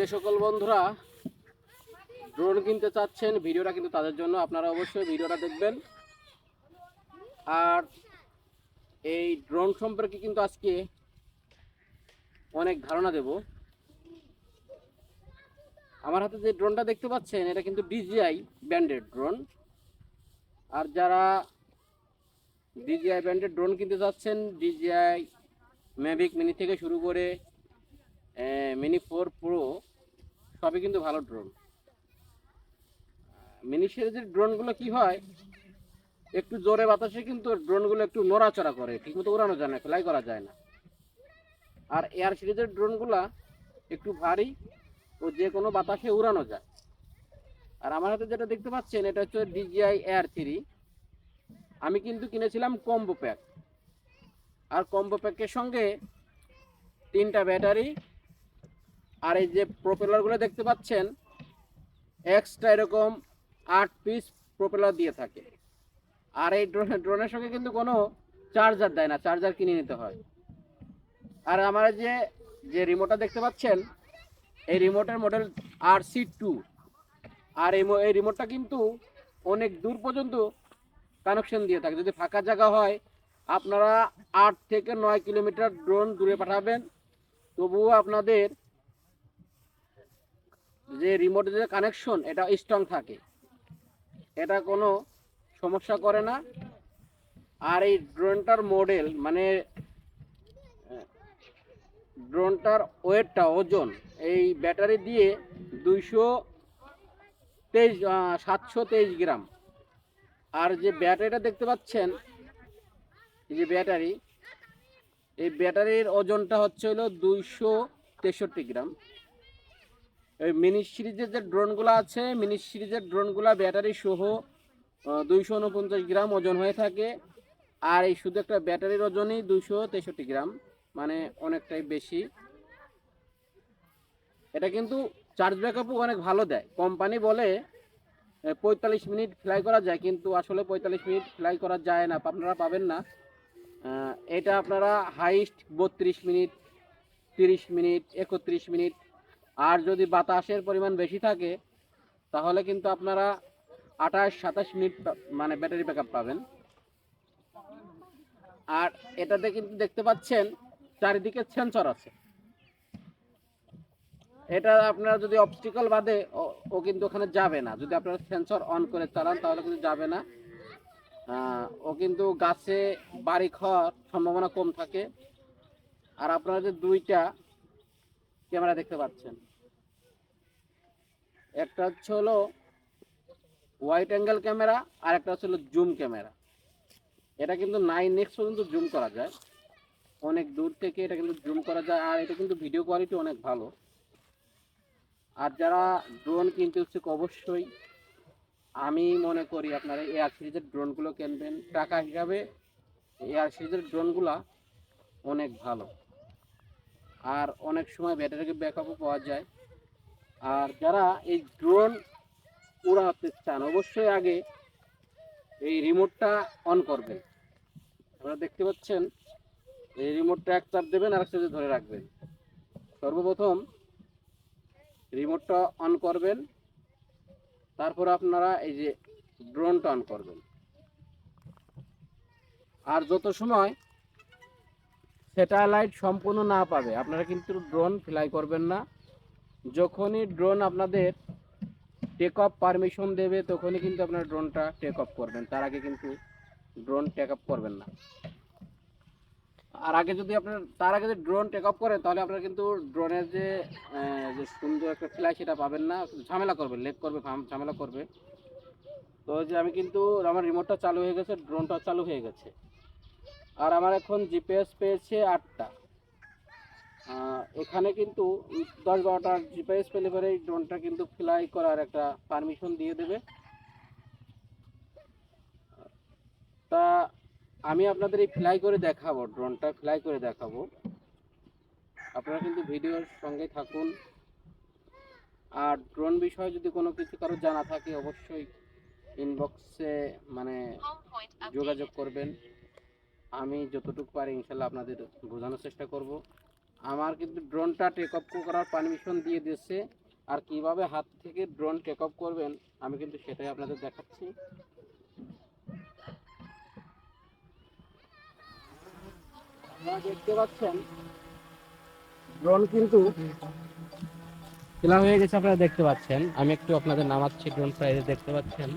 যে সকল বন্ধুরা ড্রোন কিনতে চাচ্ছেন, ভিডিওটা কিন্তু তাদের জন্য আপনারা অবশ্যই ভিডিওটা দেখবেন। আর এই ড্রোন সম্পর্কে কিন্তু আজকে অনেক ধারণা দেব। আমার হাতে যে ড্রোনটা দেখতে পাচ্ছেন, এটা কিন্তু ডিজিআই ব্যান্ডেড ড্রোন আর যারা ডিজিআই ব্র্যান্ডের ড্রোন কিনতে যাচ্ছেন ডিজিআই ম্যাভিক মিনি থেকে শুরু করে মিনি ফোর প্রো সবই কিন্তু ভালো ড্রোন মিনি সিরিজের ড্রোনগুলো কি হয়? একটু জোরে বাতাসে কিন্তু ড্রোনগুলো একটু নড়াচড়া করে, ঠিকমতো উড়ানো যায় না ফ্লাই করা যায় না। আর এয়ার সিরিজের ড্রোনগুলা একটু ভারী ও যে কোনো বাতাসে উড়ানো যায়। আর আমার হাতে যেটা দেখতে পাচ্ছেন, এটা হচ্ছে ডিজিআই এয়ার থ্রি আমি কিন্তু কিনেছিলাম কম্বো প্যাক আর কম্বো প্যাকের সঙ্গে তিনটা ব্যাটারি আর এই যে প্রোপেলারগুলো দেখতে পাচ্ছেন এক্সট্রা এরকম আট পিস প্রোপেলার দিয়ে থাকে। আর এই ড্রোন ড্রোনের সঙ্গে কিন্তু কোনো চার্জার দেয় না চার্জার কিনে নিতে হয়। আর আমার যে যে রিমোটটা দেখতে পাচ্ছেন, এই রিমোটের মডেল আর সি টু আর এই রিমোটটা কিন্তু অনেক দূর পর্যন্ত কানেকশন দিয়ে থাকে। যদি ফাঁকা জায়গা হয়, আপনারা আট থেকে নয় কিলোমিটার ড্রোন দূরে পাঠাবেন, তবুও আপনাদের যে রিমোটের যে কানেকশন এটা স্ট্রং থাকে। এটা কোনো সমস্যা করে না। আর এই ড্রোনটার মডেল মানে ড্রোনটার ওয়েটটা, ওজন, এই ব্যাটারি দিয়ে দুইশো তেইশ সাতশো তেইশ গ্রাম। আর যে ব্যাটারিটা দেখতে পাচ্ছেন, এই যে ব্যাটারি, এই ব্যাটারির ওজনটা হচ্ছে হলো দুইশো তেষট্টি গ্রাম। মিনি সিরিজের যে ড্রোনগুলো আছে মিনি সিরিজের ড্রোনগুলো ব্যাটারি সহ দুইশো উনপঞ্চাশ গ্রাম ওজন হয়ে থাকে। আর এই শুধু একটা ব্যাটারির ওজনই দুইশো তেষট্টি গ্রাম মানে অনেকটাই বেশি। এটা কিন্তু চার্জ ব্যাকআপও অনেক ভালো দেয়। কোম্পানি বলে পঁয়তাল্লিশ মিনিট ফ্লাই করা যায়, কিন্তু আসলে পঁয়তাল্লিশ মিনিট ফ্লাই করা যায় না, আপনারা পাবেন না। এটা আপনারা হাইস্ট বত্রিশ মিনিট, তিরিশ মিনিট, একত্রিশ মিনিট আর যদি বাতাসের পরিমাণ বেশি থাকে, তাহলে কিন্তু আপনারা আঠাশ, সাতাশ মিনিট মানে ব্যাটারি ব্যাকআপ পাবেন। আর এটাতে কিন্তু দেখতে পাচ্ছেন, চারিদিকে সেন্সর আছে। এটা আপনারা যদি অবস্টিকল বাদে, ও কিন্তু ওখানে যাবে না। যদি আপনারা সেন্সর অন করে চালান, তাহলে কিন্তু যাবে না। ও কিন্তু গাছে বাড়ি খাওয়ার সম্ভাবনা কম থাকে। আর আপনারা যে দুইটা ক্যামেরা দেখতে পাচ্ছেন। একটা হচ্ছে হলো ওয়াইড অ্যাঙ্গেল ক্যামেরা আর একটা হচ্ছে হলো জুম ক্যামেরা এটা কিন্তু নাইন এক্স পর্যন্ত জুম করা যায়। অনেক দূর থেকে এটা কিন্তু জুম করা যায়, আর এটা কিন্তু ভিডিও কোয়ালিটি অনেক ভালো। আর যারা ড্রোন কিনতে ইচ্ছুক, অবশ্যই আমি মনে করি আপনারা এয়ার সিরিজের ড্রোনগুলো কিনবেন। টাকা হিসাবে এয়ার সিরিজের ড্রোনগুলা অনেক ভালো। আর অনেক সময় ব্যাটারি ব্যাকআপও পাওয়া যায়। আর যারা এই ড্রোন উড়াতে চান, অবশ্যই আগে এই রিমোটটা অন করবেন। আপনারা দেখতে পাচ্ছেন, এই রিমোটটা এক চাপ দেবেন আর একটা ধরে রাখবেন। সর্বপ্রথম রিমোটটা অন করবেন, তারপর আপনারা এই যে ড্রোনটা অন করবেন। আর যত সময় স্যাটেলাইট সম্পূর্ণ না পাবে, আপনারা কিন্তু ড্রোন ফ্লাই করবেন না। যখনই ড্রোন আপনাদের টেক অফ পারমিশন দেবে, তখনই কিন্তু আপনার ড্রোনটা টেক অফ করবেন। তার আগে কিন্তু ড্রোন টেক অফ করবেন না। আর আগে যদি আপনার, তার আগে যদি ড্রোন টেক অফ করেন তাহলে আপনারা কিন্তু ড্রোনের যে যে সুন্দর একটা ফ্লাই সেটা পাবেন না। ঝামেলা করবে লেক করবে ঝামেলা করবে। তো যে আমি কিন্তু, আমার রিমোটটা চালু হয়ে গেছে ড্রোনটা চালু হয়ে গেছে। আর আমার এখন জিপিএস পেয়েছে আটটা। এখানে কিন্তু দশ বারোটা জিপিএস পেলে পরে এই ড্রোনটা কিন্তু ফ্লাই করার একটা পারমিশন দিয়ে দেবে। তা আমি আপনাদের এই ফ্লাই করে দেখাবো ড্রোনটা ফ্লাই করে দেখাবো। আপনারা কিন্তু ভিডিওর সঙ্গে থাকুন। আর ড্রোন বিষয়ে যদি কোনো কিছু কারও জানা থাকে, অবশ্যই ইনবক্সে মানে যোগাযোগ করবেন। আমি যতটুকু পারি, ইনশাল্লাহ আপনাদের বোঝানোর চেষ্টা করব। আমার কিন্তু ড্রোনটা টেক অফ করার পারমিশন দিয়ে দিচ্ছে আর কীভাবে হাত থেকে ড্রোন টেক অফ করবেন, আমি কিন্তু সেটাই আপনাদের দেখাচ্ছি। আপনারা দেখতে পাচ্ছেন, ড্রোন কিন্তু খেলা হয়ে গেছে, আপনারা দেখতে পাচ্ছেন। আমি একটু আপনাদের নামাচ্ছি, ড্রোন প্রাইজে দেখতে পাচ্ছেন।